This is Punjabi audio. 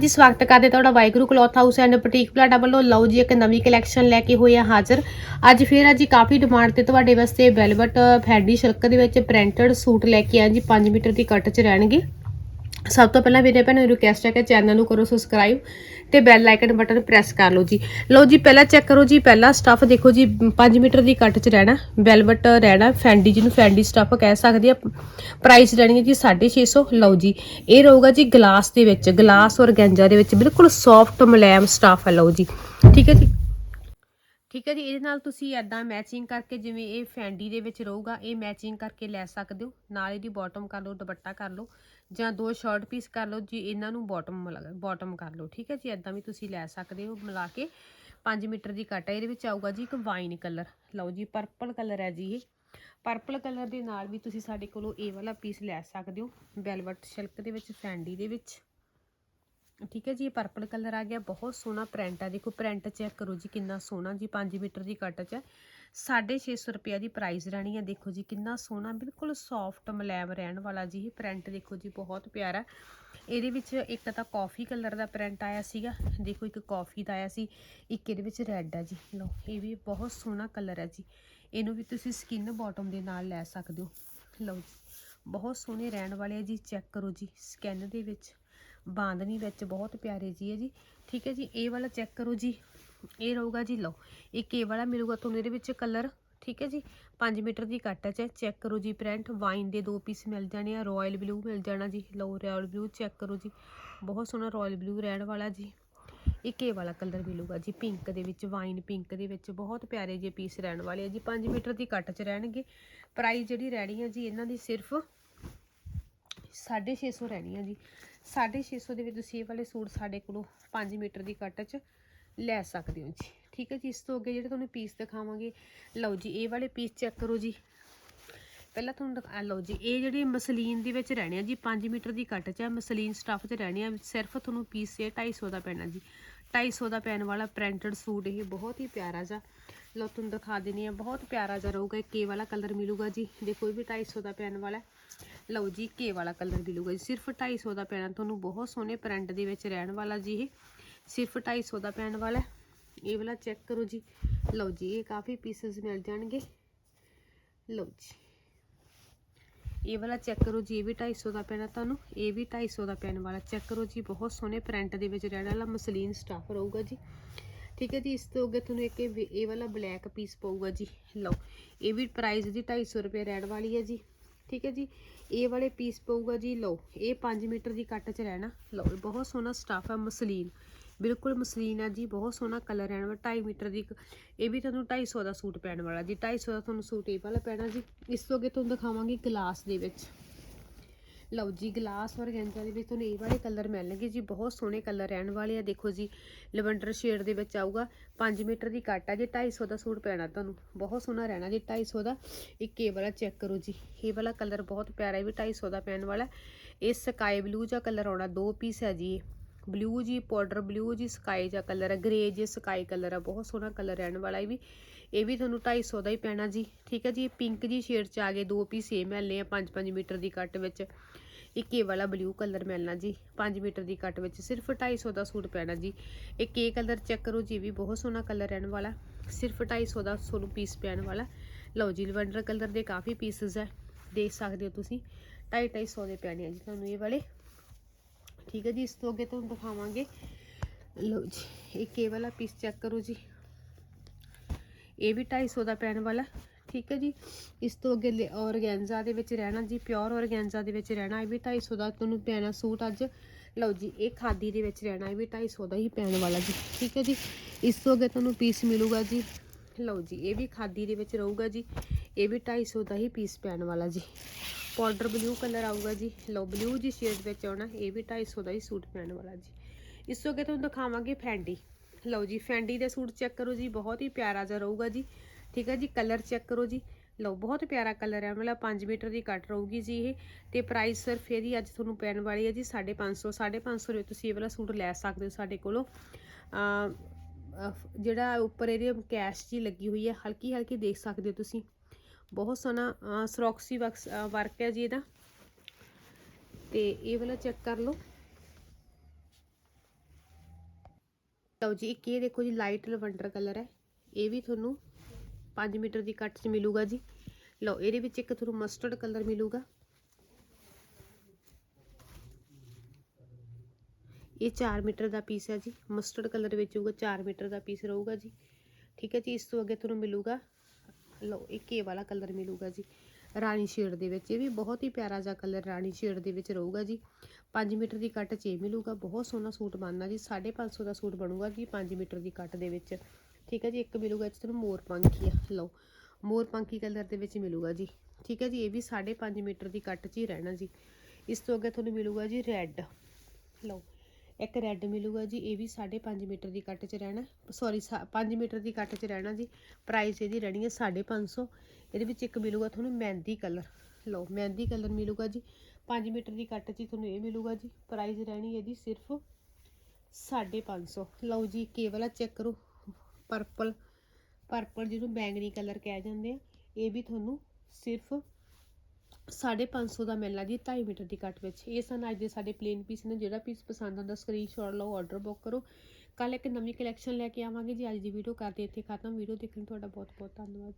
ਜੀ, ਸਵਾਗਤ ਕਰਦੇ ਤੁਹਾਡਾ Waheguru cloth house and boutique ਪਲਾਟਾ ਵੱਲੋਂ। ਲਓ ਜੀ, ਇੱਕ ਨਵੀਂ ਕਲੈਕਸ਼ਨ ਲੈ ਕੇ ਹੋਏ ਆ ਹਾਜ਼ਰ। ਅੱਜ ਫੇਰ ਅੱਜ ਕਾਫੀ ਡਿਮਾਂਡ ਤੇ ਤੁਹਾਡੇ ਵਾਸਤੇ ਵੈਲਵਟ ਫੈਡੀ, ਸਿਲਕ ਦੇ ਵਿੱਚ ਪ੍ਰਿੰਟਡ ਸੂਟ ਲੈ ਕੇ ਆ ਜੀ 5 ਮੀਟਰ ਦੀ ਕੱਟ 'ਚ ਰਹਿਣਗੇ। ਸਭ ਤੋਂ ਪਹਿਲਾਂ ਵੀਰੇ ਭੈਣੋ ਰਿਕੁਐਸਟ ਹੈ ਕਿ ਚੈਨਲ ਨੂੰ ਕਰੋ ਸਬਸਕ੍ਰਾਈਬ ਤੇ ਬੈਲ ਆਈਕਨ ਬਟਨ ਪ੍ਰੈਸ ਕਰ ਲਓ ਜੀ। ਲਓ ਜੀ, ਪਹਿਲਾਂ ਚੈੱਕ ਕਰੋ ਜੀ, ਪਹਿਲਾ ਸਟੱਫ ਦੇਖੋ ਜੀ 5 ਮੀਟਰ ਦੀ ਕੱਟ 'ਚ ਰਹਿਣਾ ਵੈਲਵਟ ਰਹਿਣਾ ਫੈਂਡੀ ਜਿਹਨੂੰ ਫੈਂਡੀ ਸਟੱਫ ਕਹਿ ਸਕਦੇ ਆ ਪ੍ਰਾਈਸ ਰਹਿਣੀ ਹੈ ਜੀ 650 ਲਓ ਜੀ, ਇਹ ਰਹੂਗਾ ਜੀ ਗਲਾਸ ਦੇ ਵਿੱਚ ਗਲਾਸ ਔਰ ਗੈਂਜਾ ਦੇ ਵਿੱਚ ਬਿਲਕੁਲ ਸੌਫਟ ਮੁਲਾਇਮ ਸਟੱਫ ਹੈ, ਲਓ ਜੀ। ਠੀਕ ਹੈ ਜੀ? ਠੀਕ ਹੈ ਜੀ, ਇਹਦੇ ਨਾਲ ਤੁਸੀਂ ਐਦਾਂ ਮੈਚਿੰਗ ਕਰਕੇ ਜਿਵੇਂ ਇਹ ਫੈਂਡੀ ਦੇ ਵਿੱਚ ਰਹੂਗਾ, ਇਹ ਮੈਚਿੰਗ ਕਰਕੇ ਲੈ ਸਕਦੇ ਹੋ। ਨਾਲ ਇਹਦੀ ਬਾਟਮ ਕਰ ਲਓ, ਦੁਪੱਟਾ ਕਰ ਲਓ। ਜਾਂ ਦੋ ਸ਼ਾਰਟ ਪੀਸ ਕਰ ਲਓ ਜੀ, ਇਹਨਾਂ ਨੂੰ ਬਾਟਮ ਬਾਟਮ ਕਰ ਲਓ, ਠੀਕ ਹੈ ਜੀ? ਐਦਾਂ ਵੀ ਤੁਸੀਂ ਲੈ ਸਕਦੇ ਹੋ ਮਿਲਾ ਕੇ। 5 ਮੀਟਰ ਦੀ ਕੱਟ ਹੈ, ਇਹਦੇ ਵਿੱਚ ਆਊਗਾ ਜੀ ਇੱਕ ਵਾਈਨ ਕਲਰ ਲਓ ਜੀ ਪਰਪਲ ਕਲਰ ਹੈ ਜੀ ਇਹ। ਪਰਪਲ ਕਲਰ ਦੇ ਨਾਲ ਵੀ ਤੁਸੀਂ ਸਾਡੇ ਕੋਲੋਂ ਇਹ ਵਾਲਾ ਪੀਸ ਲੈ ਸਕਦੇ ਹੋ ਵੈਲਵਟ ਸਿਲਕ ਦੇ ਵਿੱਚ ਸੈਂਡੀ ਦੇ ਵਿੱਚ। ਠੀਕ ਹੈ ਜੀ, ਇਹ ਪਰਪਲ ਕਲਰ ਆ ਗਿਆ, ਬਹੁਤ ਸੋਹਣਾ ਪ੍ਰਿੰਟ ਆ। ਦੇਖੋ ਪ੍ਰਿੰਟ ਚੈੱਕ ਕਰੋ ਜੀ ਕਿੰਨਾ ਸੋਹਣਾ ਜੀ 5 ਮੀਟਰ ਦੀ ਕੱਟ 'ਚ। ਹੈ 650 ਰੁਪਏ ਦੀ ਪ੍ਰਾਈਸ ਰਹਿਣੀ ਹੈ। ਦੇਖੋ ਜੀ, ਕਿੰਨਾ ਸੋਹਣਾ, ਬਿਲਕੁਲ ਸੌਫਟ ਮਲੈਮ ਰਹਿਣ ਵਾਲਾ ਜੀ ਇਹ ਪ੍ਰਿੰਟ ਦੇਖੋ ਜੀ, ਬਹੁਤ ਪਿਆਰਾ। ਇਹਦੇ ਵਿੱਚ ਇੱਕ ਤਾਂ ਕਾਫੀ ਕਲਰ ਦਾ ਪ੍ਰਿੰਟ ਆਇਆ ਸੀਗਾ। ਦੇਖੋ ਇੱਕ ਕਾਫੀ ਦਾ ਆਇਆ ਸੀ, ਇੱਕ ਇਹਦੇ ਵਿੱਚ ਰੈੱਡ ਹੈ ਜੀ। ਲਓ, ਇਹ ਵੀ ਬਹੁਤ ਸੋਹਣਾ ਕਲਰ ਹੈ ਜੀ। ਇਹਨੂੰ ਵੀ ਤੁਸੀਂ ਸਕਿਨ ਬਾਟਮ ਦੇ ਨਾਲ ਲੈ ਸਕਦੇ ਹੋ। ਲਓ ਜੀ, ਬਹੁਤ ਸੋਹਣੇ ਰਹਿਣ ਵਾਲੇ ਆ ਜੀ ਚੈੱਕ ਕਰੋ ਜੀ ਸਕਿਨ ਦੇ ਵਿੱਚ, ਬਾਂਦਨੀ ਵਿੱਚ ਬਹੁਤ ਪਿਆਰੇ ਜੀ ਹੈ ਜੀ। ਠੀਕ ਹੈ ਜੀ, ਇਹ ਵਾਲਾ ਚੈੱਕ ਕਰੋ ਜੀ। ਇਹ ਰਹੂਗਾ ਜੀ ਲਓ, ਇਹ ਇਹ ਵਾਲਾ ਮਿਲੂਗਾ ਤੁਹਾਨੂੰ ਇਹਦੇ ਵਿੱਚ ਕਲਰ ਠੀਕ ਹੈ ਜੀ? 5 ਮੀਟਰ ਦੀ ਕੱਟ ਹੈ ਚੈੱਕ ਕਰੋ ਜੀ ਪ੍ਰਿੰਟ ਵਾਈਨ ਦੇ ਦੋ ਪੀਸ ਮਿਲ ਜਾਣੇ ਆ ਰਾਇਲ ਬਲੂ ਮਿਲ ਜਾਣਾ ਜੀ, ਲਓ ਰਾਇਲ ਬਲੂ ਚੈੱਕ ਕਰੋ ਜੀ, ਬਹੁਤ ਸੋਹਣਾ ਰਾਇਲ ਬਲੂ ਰਹਿਣ ਵਾਲਾ ਜੀ। ਇੱਕ ਇਹ ਵਾਲਾ ਕਲਰ ਮਿਲੂਗਾ ਜੀ ਪਿੰਕ ਦੇ ਵਿੱਚ ਵਾਈਨ ਪਿੰਕ ਦੇ ਵਿੱਚ, ਬਹੁਤ ਪਿਆਰੇ ਜਿਹੇ ਪੀਸ ਰਹਿਣ ਵਾਲੇ ਆ ਜੀ 5 ਮੀਟਰ ਦੀ ਕੱਟ 'ਚ ਰਹਿਣਗੇ। ਪ੍ਰਾਈਸ ਜਿਹੜੀ ਰਹਿਣੀ ਹੈ ਜੀ, ਇਹਨਾਂ ਦੀ ਸਿਰਫ 650 ਰਹਿਣੀ ਆ ਜੀ। 650 ਦੇ ਵਿੱਚ ਤੁਸੀਂ ਇਹ ਵਾਲੇ ਸੂਟ ਸਾਡੇ ਕੋਲੋਂ 5 ਮੀਟਰ ਦੀ ਕੱਟ 'ਚ ਲੈ ਸਕਦੇ ਹੋ ਜੀ। ਠੀਕ ਹੈ ਜੀ, ਇਸ ਤੋਂ ਅੱਗੇ ਜਿਹੜੇ ਤੁਹਾਨੂੰ ਪੀਸ ਦਿਖਾਵਾਂਗੇ, ਲਓ ਜੀ, ਇਹ ਵਾਲੇ ਪੀਸ ਚੈੱਕ ਕਰੋ ਜੀ। ਪਹਿਲਾਂ ਤੁਹਾਨੂੰ ਦਿਖਾ ਲਓ ਜੀ, ਇਹ ਜਿਹੜੇ ਮਸਲੀਨ ਦੇ ਵਿੱਚ ਰਹਿਣੇ ਆ ਜੀ 5 ਮੀਟਰ ਦੀ ਕੱਟ 'ਚ ਹੈ ਮਸਲੀਨ ਸਟੱਫ 'ਚ ਰਹਿਣੇ ਆ। ਸਿਰਫ ਤੁਹਾਨੂੰ ਪੀਸ ਇਹ 250 ਦਾ ਪੈਣਾ ਜੀ। 250 ਦਾ ਪੈਣ ਵਾਲਾ ਪ੍ਰਿੰਟਡ ਸੂਟ, ਇਹ ਬਹੁਤ ਹੀ ਪਿਆਰਾ ਜਿਹਾ। ਲਓ, ਤੁਹਾਨੂੰ ਦਿਖਾ ਦਿੰਨੀ ਆ ਬਹੁਤ ਪਿਆਰਾ ਜਿਹਾ ਰਹੂਗਾ ਕੇ ਵਾਲਾ ਕਲਰ ਮਿਲੂਗਾ ਜੀ। ਦੇਖੋ ਇਹ ਵੀ 250 ਦਾ ਪੈਣ ਵਾਲਾ ਲਓ ਜੀ ਕੇ ਵਾਲਾ ਕਲਰ ਮਿਲੂਗਾ ਜੀ। ਸਿਰਫ 250 ਦਾ ਪੈਣਾ, ਤੁਹਾਨੂੰ ਬਹੁਤ ਸੋਹਣੇ ਪ੍ਰਿੰਟ ਦੇ ਵਿੱਚ ਰਹਿਣ ਵਾਲਾ ਜੀ ਇਹ। ਸਿਰਫ 250 ਦਾ ਪੈਣ ਵਾਲਾ ਇਹ ਵਾਲਾ ਚੈੱਕ ਕਰੋ ਜੀ। ਲਓ ਜੀ, ਇਹ ਕਾਫੀ ਪੀਸਸ ਮਿਲ ਜਾਣਗੇ। ਲਓ ਜੀ। ਇਹ ਵਾਲਾ ਚੈੱਕ ਕਰੋ ਜੀ, ਇਹ ਵੀ 250 ਦਾ ਪੈਣਾ ਤੁਹਾਨੂੰ। ਇਹ ਵੀ 250 ਦਾ ਪੈਣ ਵਾਲਾ। ਚੈੱਕ ਕਰੋ ਜੀ, ਬਹੁਤ ਸੋਹਣੇ ਪ੍ਰਿੰਟ ਦੇ ਵਿੱਚ ਰਹਿਣ ਵਾਲਾ ਮਸਲੀਨ ਸਟਾਫ ਰਹੂਗਾ ਜੀ। ਠੀਕ ਹੈ ਜੀ, ਇਸ ਤੋਂ ਅੱਗੇ ਤੁਹਾਨੂੰ ਇੱਕ ਇਹ ਇਹ ਵਾਲਾ ਬਲੈਕ ਪੀਸ ਪਊਗਾ ਜੀ। ਲਓ, ਇਹ ਵੀ ਪ੍ਰਾਈਸ ਦੀ 250 ਰੁਪਏ ਰਹਿਣ ਵਾਲੀ ਹੈ ਜੀ। ਠੀਕ ਹੈ ਜੀ, ਇਹ ਵਾਲੇ ਪੀਸ ਪਊਗਾ ਜੀ। ਲਓ, ਇਹ 5 ਮੀਟਰ ਦੀ ਕੱਟ 'ਚ ਰਹਿਣਾ। ਲਓ, ਇਹ ਬਹੁਤ ਸੋਹਣਾ ਸਟਾਫ ਹੈ ਮਸਲੀਨ। ਬਿਲਕੁਲ ਮਸਲੀਨ ਆ ਜੀ, ਬਹੁਤ ਸੋਹਣਾ ਕਲਰ ਰਹਿਣ ਵਾਲਾ 2.5 ਮੀਟਰ ਦੀ ਇੱਕ- ਇਹ ਵੀ ਤੁਹਾਨੂੰ 250 ਦਾ ਸੂਟ ਪੈਣ ਵਾਲਾ ਜੀ 250 ਦਾ ਤੁਹਾਨੂੰ ਸੂਟ ਇਹ ਵਾਲਾ ਪੈਣਾ ਜੀ। ਇਸ ਤੋਂ ਅੱਗੇ ਤੁਹਾਨੂੰ ਦਿਖਾਵਾਂਗੇ ਗਲਾਸ ਦੇ ਵਿੱਚ। ਲਓ ਜੀ ਗਲਾਸ ਔਰ ਗੈਂਜਾ ਦੇ ਵਿੱਚ ਤੁਹਾਨੂੰ ਇਹ ਵਾਲੇ ਕਲਰ ਮਿਲਣਗੇ ਜੀ, ਬਹੁਤ ਸੋਹਣੇ ਕਲਰ ਰਹਿਣ ਵਾਲੇ ਆ, ਦੇਖੋ ਜੀ, ਲਵੈਂਡਰ ਸ਼ੇਡ ਦੇ ਵਿੱਚ ਆਊਗਾ 5 ਮੀਟਰ ਦੀ ਕੱਟ ਆ ਜੀ 250 ਦਾ ਸੂਟ ਪੈਣਾ ਤੁਹਾਨੂੰ, ਬਹੁਤ ਸੋਹਣਾ ਰਹਿਣਾ ਜੀ 250 ਦਾ। ਇੱਕ ਇਹ ਵਾਲਾ ਚੈੱਕ ਕਰੋ ਜੀ, ਇਹ ਵਾਲਾ ਕਲਰ ਬਹੁਤ ਪਿਆਰਾ ਹੈ ਵੀ 250 ਦਾ ਪੈਣ ਵਾਲਾ। ਇਹ ਸਕਾਈ ਬਲੂ ਜਿਹਾ ਕਲਰ ਆਉਣਾ, ਦੋ ਪੀਸ ਹੈ ਜੀ ਬਲੂ ਜੀ ਪਾਊਡਰ ਬਲੂ ਜੀ ਸਕਾਈ ਜਿਹਾ ਕਲਰ ਹੈ ਗ੍ਰੇ ਜੇ ਸਕਾਈ ਕਲਰ ਹੈ ਬਹੁਤ ਸੋਹਣਾ ਕਲਰ ਰਹਿਣ ਵਾਲਾ ਇਹ ਵੀ। ਇਹ ਵੀ ਤੁਹਾਨੂੰ 250 ਦਾ ਹੀ ਪੈਣਾ ਜੀ, ਠੀਕ ਹੈ ਜੀ? ਪਿੰਕ ਜੀ ਸ਼ੇਡ ਚ ਆ ਗਏ, ਦੋ ਪੀਸ ਇਹ ਮਿਲਨੇ ਆ 5-5 ਮੀਟਰ ਦੀ ਕੱਟ ਵਿੱਚ। ਇੱਕ ਇਹ ਵਾਲਾ ਬਲੂ ਕਲਰ ਮਿਲਣਾ ਜੀ 5 ਮੀਟਰ ਦੀ ਕੱਟ ਵਿੱਚ। ਸਿਰਫ 250 ਦਾ ਸੂਟ ਪੈਣਾ ਜੀ। ਇੱਕ ਇਹ ਕਲਰ ਚੈੱਕ ਕਰੋ ਜੀ, ਇਹ ਵੀ ਬਹੁਤ ਸੋਹਣਾ ਕਲਰ ਰਹਿਣ ਵਾਲਾ। ਸਿਰਫ 250 ਦਾ ਤੁਹਾਨੂੰ ਪੀਸ ਪੈਣ ਵਾਲਾ। ਲਓ ਜੀ, ਲਵੈਂਡਰ ਕਲਰ ਦੇ ਕਾਫੀ ਪੀਸਸ ਹੈ ਦੇਖ ਸਕਦੇ ਹੋ ਤੁਸੀਂ। 250 ਦੇ ਪੈਣੇ ਆ ਜੀ ਤੁਹਾਨੂੰ ਇਹ ਵਾਲੇ। ਠੀਕ ਹੈ ਜੀ, ਇਸ ਤੋਂ ਅੱਗੇ ਤੁਹਾਨੂੰ ਦਿਖਾਵਾਂਗੇ। ਲਓ ਜੀ ਇੱਕ ਇਹ ਵਾਲਾ ਪੀਸ ਚੈੱਕ ਕਰੋ ਜੀ। ਇਹ ਵੀ 250 ਦਾ ਪੈਣ ਵਾਲਾ, ਠੀਕ ਹੈ ਜੀ। ਇਸ ਤੋਂ ਅੱਗੇ ਔਰਗੈਂਜ਼ਾ ਦੇ ਵਿੱਚ ਰਹਿਣਾ ਜੀ ਪਿਓਰ ਔਰਗੈਂਜ਼ਾ ਦੇ ਵਿੱਚ ਰਹਿਣਾ, ਇਹ ਵੀ 250 ਦਾ ਤੁਹਾਨੂੰ ਪੈਣਾ ਸੂਟ ਅੱਜ। ਲਓ ਜੀ, ਇਹ ਖਾਦੀ ਦੇ ਵਿੱਚ ਰਹਿਣਾ, ਇਹ ਵੀ 250 ਦਾ ਹੀ ਪੈਣ ਵਾਲਾ ਜੀ, ਠੀਕ ਹੈ ਜੀ। ਇਸ ਤੋਂ ਅੱਗੇ ਤੁਹਾਨੂੰ ਪੀਸ ਮਿਲੂਗਾ ਜੀ। ਲਓ ਜੀ, ਇਹ ਵੀ ਖਾਦੀ ਦੇ ਵਿੱਚ ਰਹੂਗਾ ਜੀ। ਇਹ ਵੀ 250 ਦਾ ਹੀ ਪੀਸ ਪੈਣ ਵਾਲਾ ਜੀ। ਪਾਊਡਰ ਬਲੂ ਕਲਰ ਆਊਗਾ ਜੀ। ਲਓ, ਬਲੂ ਜੀ ਸ਼ੇਡ ਵਿੱਚ ਆਉਣਾ, ਇਹ ਵੀ 250 ਦਾ ਹੀ ਸੂਟ ਪੈਣ ਵਾਲਾ ਜੀ। ਇਸ ਤੋਂ ਅੱਗੇ ਤੁਹਾਨੂੰ ਦਿਖਾਵਾਂਗੇ ਫੈਂਡੀ ਲਓ ਜੀ ਫੈਂਡੀ ਦੇ ਸੂਟ ਚੈੱਕ ਕਰੋ ਜੀ, ਬਹੁਤ ਹੀ ਪਿਆਰਾ ਜਿਹਾ ਰਹੂਗਾ ਜੀ। ਠੀਕ ਹੈ ਜੀ ਕਲਰ ਚੈੱਕ ਕਰੋ ਜੀ। ਲਓ, ਬਹੁਤ ਪਿਆਰਾ ਕਲਰ ਹੈ, ਮਤਲਬ 5 ਮੀਟਰ ਦੀ ਕੱਟ ਰਹੂਗੀ ਜੀ ਇਹ। ਤੇ ਪ੍ਰਾਈਸ ਸਿਰਫ ਇਹਦੀ ਅੱਜ ਤੁਹਾਨੂੰ ਪੈਣ ਵਾਲੀ ਹੈ ਜੀ 550 550 ਰੁਪਏ ਤੁਸੀਂ ਇਹ ਵਾਲਾ ਸੂਟ ਲੈ ਸਕਦੇ ਹੋ ਸਾਡੇ ਕੋਲੋਂ। ਜਿਹੜਾ ਉੱਪਰ ਇਹਦੇ ਕੈਸ਼ ਜੀ ਲੱਗੀ ਹੋਈ ਹੈ ਹਲਕੀ ਹਲਕੀ ਦੇਖ ਸਕਦੇ ਹੋ ਤੁਸੀਂ। ਬਹੁਤ ਸੋਹਣਾ ਸਰੋਕਸੀ ਵਰਕ ਹੈ ਜੀ ਇਹਦਾ। ਤੇ ਇਹ ਵਾਲਾ ਚੈੱਕ ਕਰ ਲਓ। ਲਓ ਜੀ, ਇੱਕ ਇਹ ਦੇਖੋ ਜੀ ਲਾਈਟ ਲਵੰਡਰ ਕਲਰ ਹੈ। ਇਹ ਵੀ ਤੁਹਾਨੂੰ 5 ਮੀਟਰ ਦੀ ਕੱਟ 'ਚ ਮਿਲੂਗਾ ਜੀ। ਲਓ, ਇਹਦੇ ਵਿੱਚ ਇੱਕ ਤੁਹਾਨੂੰ ਮਸਟਰਡ ਕਲਰ ਮਿਲੂਗਾ। ਇਹ 4 ਮੀਟਰ ਦਾ ਪੀਸ ਹੈ ਜੀ। ਮਸਟਰਡ ਕਲਰ ਵਿੱਚ ਹੋਊਗਾ 4 ਮੀਟਰ ਦਾ ਪੀਸ ਰਹੂਗਾ ਜੀ। ਠੀਕ ਹੈ ਜੀ, ਇਸ ਤੋਂ ਅੱਗੇ ਤੁਹਾਨੂੰ ਮਿਲੂਗਾ ਲਓ ਇੱਕ ਇਹ ਵਾਲਾ ਕਲਰ ਮਿਲੂਗਾ ਜੀ। ਰਾਣੀ ਸ਼ੇਡ ਦੇ ਵਿੱਚ, ਇਹ ਵੀ ਬਹੁਤ ਹੀ ਪਿਆਰਾ ਜਿਹਾ ਕਲਰ ਰਾਣੀ ਸ਼ੇਡ ਦੇ ਵਿੱਚ ਰਹੂਗਾ ਜੀ। 5 ਮੀਟਰ ਦੀ ਕੱਟ 'ਚ ਇਹ ਮਿਲੂਗਾ, ਬਹੁਤ ਸੋਹਣਾ ਸੂਟ ਬਣਨਾ ਜੀ। 550 ਦਾ ਸੂਟ ਬਣੂਗਾ ਜੀ 5 ਮੀਟਰ ਦੀ ਕੱਟ ਦੇ ਵਿੱਚ। ਠੀਕ ਹੈ ਜੀ, ਇੱਕ ਮਿਲੂਗਾ ਜੀ ਤੁਹਾਨੂੰ ਮੋਰ ਪੰਖੀ ਆ ਲਓ। ਮੋਰ ਪੰਖੀ ਕਲਰ ਦੇ ਵਿੱਚ ਮਿਲੂਗਾ ਜੀ। ਠੀਕ ਹੈ ਜੀ, ਇਹ ਵੀ 5.5 ਮੀਟਰ ਦੀ ਕੱਟ 'ਚ ਹੀ ਰਹਿਣਾ ਜੀ। ਇਸ ਤੋਂ ਅੱਗੇ ਤੁਹਾਨੂੰ ਮਿਲੂਗਾ ਜੀ ਰੈੱਡ ਲਓ ਇੱਕ ਰੈੱਡ ਮਿਲੂਗਾ ਜੀ, ਇਹ ਵੀ 5.5 ਮੀਟਰ ਦੀ ਕੱਟ 'ਚ ਰਹਿਣਾ। ਸੌਰੀ 5 ਮੀਟਰ ਦੀ ਕੱਟ 'ਚ ਰਹਿਣਾ ਜੀ। ਪ੍ਰਾਈਸ ਇਹਦੀ ਰਹਿਣੀ ਹੈ 550 ਇਹਦੇ ਵਿੱਚ ਇੱਕ ਮਿਲੂਗਾ ਤੁਹਾਨੂੰ ਮਹਿੰਦੀ ਕਲਰ ਲਓ, ਮਹਿੰਦੀ ਕਲਰ ਮਿਲੂਗਾ ਜੀ। 5 ਮੀਟਰ ਦੀ ਕੱਟ 'ਚ ਤੁਹਾਨੂੰ ਇਹ ਮਿਲੂਗਾ ਜੀ। ਪ੍ਰਾਈਸ ਰਹਿਣੀ ਇਹਦੀ ਸਿਰਫ 550 ਲਓ ਜੀ, ਕੇ ਵਾਲਾ ਚੈੱਕ ਕਰੋ। ਪਰਪਲ ਪਰਪਲ ਜਿਹਨੂੰ ਬੈਂਗਣੀ ਕਲਰ ਕਹਿ ਜਾਂਦੇ ਆ। ਇਹ ਵੀ ਤੁਹਾਨੂੰ ਸਿਰਫ 550 ਦਾ ਮਿਲਣਾ ਜੀ 2.5 ਮੀਟਰ ਦੀ ਕੱਟ ਵਿੱਚ। ਇਹ ਸਨ ਅੱਜ ਦੇ ਸਾਡੇ ਪਲੇਨ ਪੀਸ ਨੇ, ਜਿਹੜਾ ਪੀਸ ਪਸੰਦ ਆਉਂਦਾ ਸਕਰੀਨਸ਼ਾਟ ਲਓ ਆਰਡਰ ਬੁੱਕ ਕਰੋ। ਕੱਲ ਇੱਕ ਨਵੀਂ ਕਲੈਕਸ਼ਨ ਲੈ ਕੇ ਆਵਾਂਗੇ ਜੀ, ਅੱਜ ਦੀ ਵੀਡੀਓ ਕਰਦੇ ਇੱਥੇ ਖਤਮ। ਵੀਡੀਓ ਦੇਖਣ ਲਈ ਤੁਹਾਡਾ ਬਹੁਤ ਬਹੁਤ ਧੰਨਵਾਦ